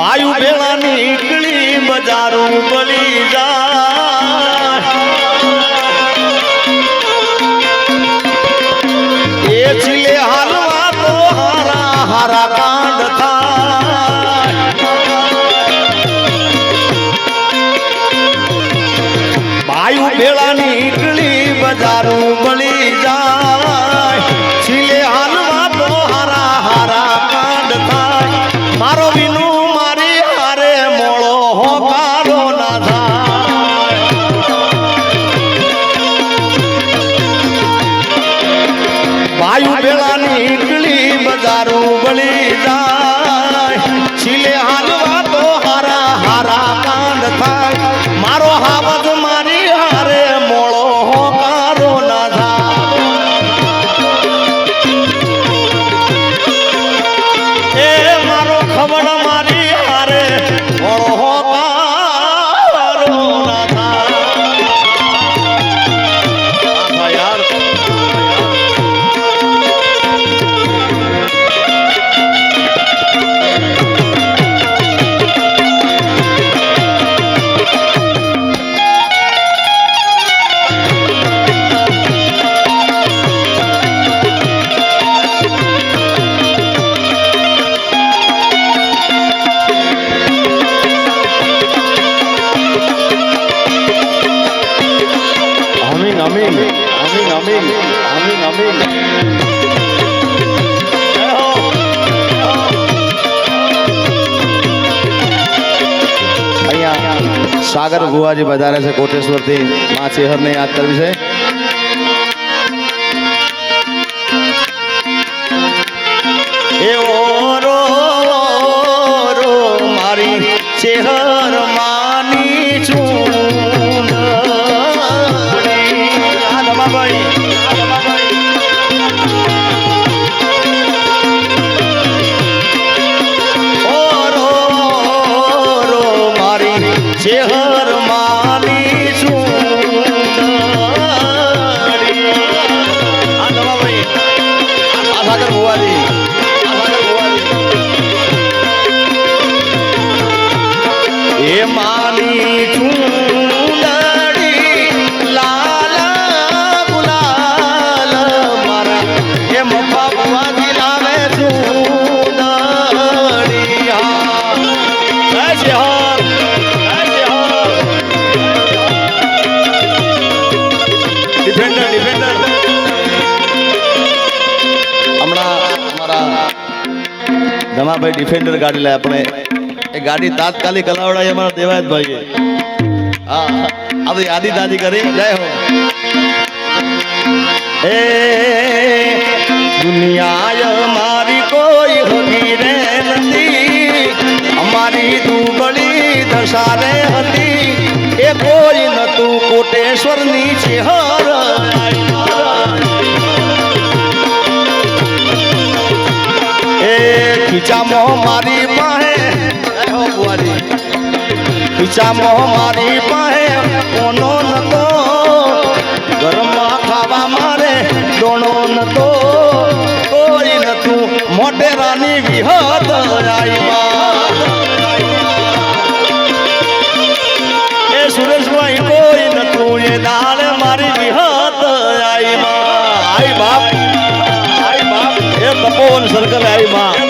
વાયુ ભેળા નીકળી બજારો બળી જાય Amin, amin. જય હો. અહીંયા સાગર ભુવાજી વધારે છે કોટેશ્વરથી મા ચેહરને યાદ કરવી છે એવો ઓરો મારી ચેહર ચેહર જમાભાઈ ડિફેન્ડર ગાડી લે આપણે. એ ગાડી તાત્કાલિક હલાવડાવી અમારા દેવાયતભાઈએ. હા આ તો યાદી દાદી કરી. જય હો. એ દુનિયા મારી કોઈ હતી રે નથી. અમારી દુબળી દશા રે હતી. એ કોઈ નતું કોટેશ્વરની ચેહર. ખીચામાં મારી પાસે. ખીચામો મારી પાસે. કોનો નતો. ઘરમાં ખાવા મારે ડોણો નતો. કોઈ નતું. મોટેરાની વિહત આવ્યા એ સુરેશભાઈ કોઈ નતું. એ દાળ મારી વિહત આવ્યા આઈ બાપ. આઈ બાપ. એ તપોવન સર્કલ આવી માં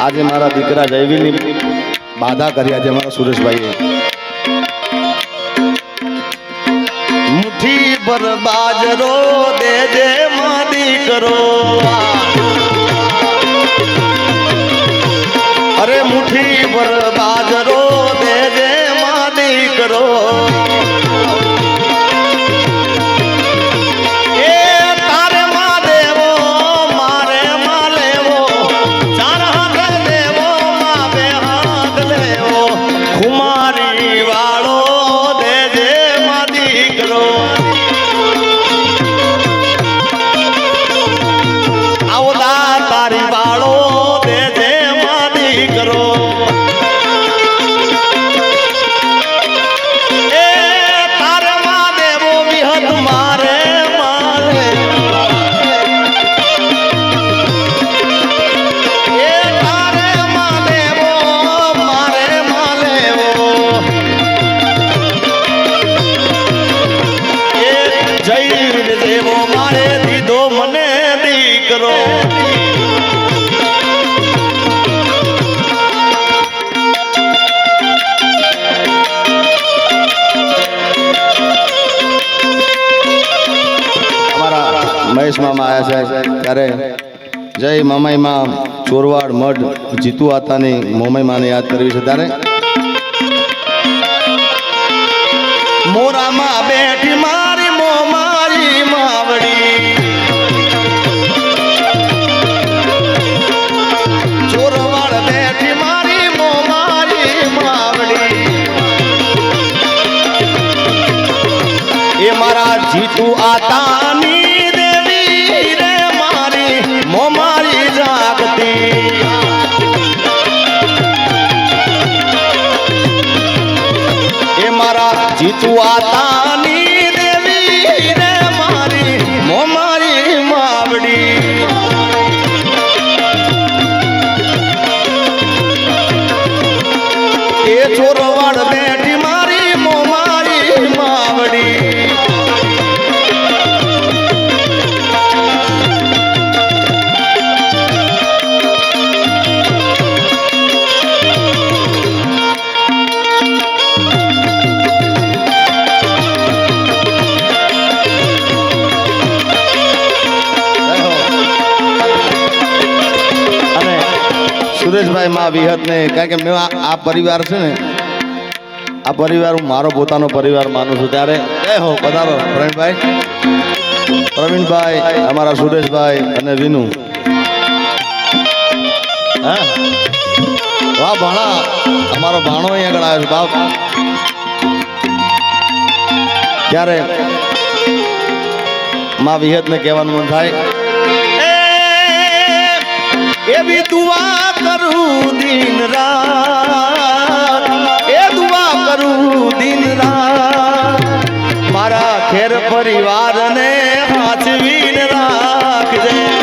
આજે મારા દીકરા જયવીરની બાધા કરી આજે મારા સુરેશભાઈએ. મુઠ્ઠી પર બાજરો દેજે માં દીકરો મુઠ્ઠી પર બાજરો દેજે માં દીકરો અમારા આવ્યા છે ત્યારે જય મામાઈમાં ચોરવાડ મઢ જીતુ આતાની યાદ કરવી છે ત્યારે. મોરામાં બેઠી મારી મોમારી માવડી. જીતુ આતાની મારા જીતુ આતાની માં વિહત ને, કારણ કે મેં આ પરિવાર છે ને, આ પરિવાર હું મારો પોતાનો પરિવાર માનું છું. ત્યારે જય હો પધારો, પ્રવીણભાઈ. પ્રવીણભાઈ, અમારા સુરેશભાઈ અને વિનુ. હા? વાહ, ભાણા. અમારો ભાણો અહીંયા આગળ આવ્યો છે. બાપ ત્યારે મા વિહત ને કહેવાનું મન થાય. એવી દુઆ કરું દિન રાત. એ દુઆ કરું દિન રાત. મારા ખેર પરિવારને હાચવીને રાખજે.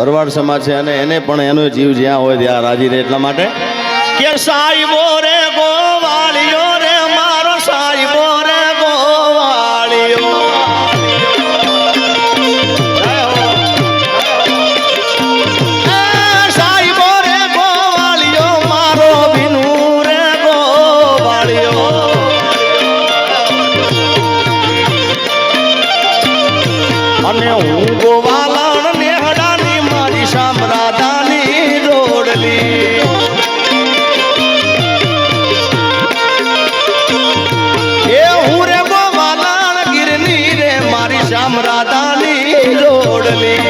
ભરવાડ સમાજ છે અને એને પણ એનો જીવ જ્યાં હોય ત્યાં રાજી રહે એટલા માટે. કે સાહેબો રે believe.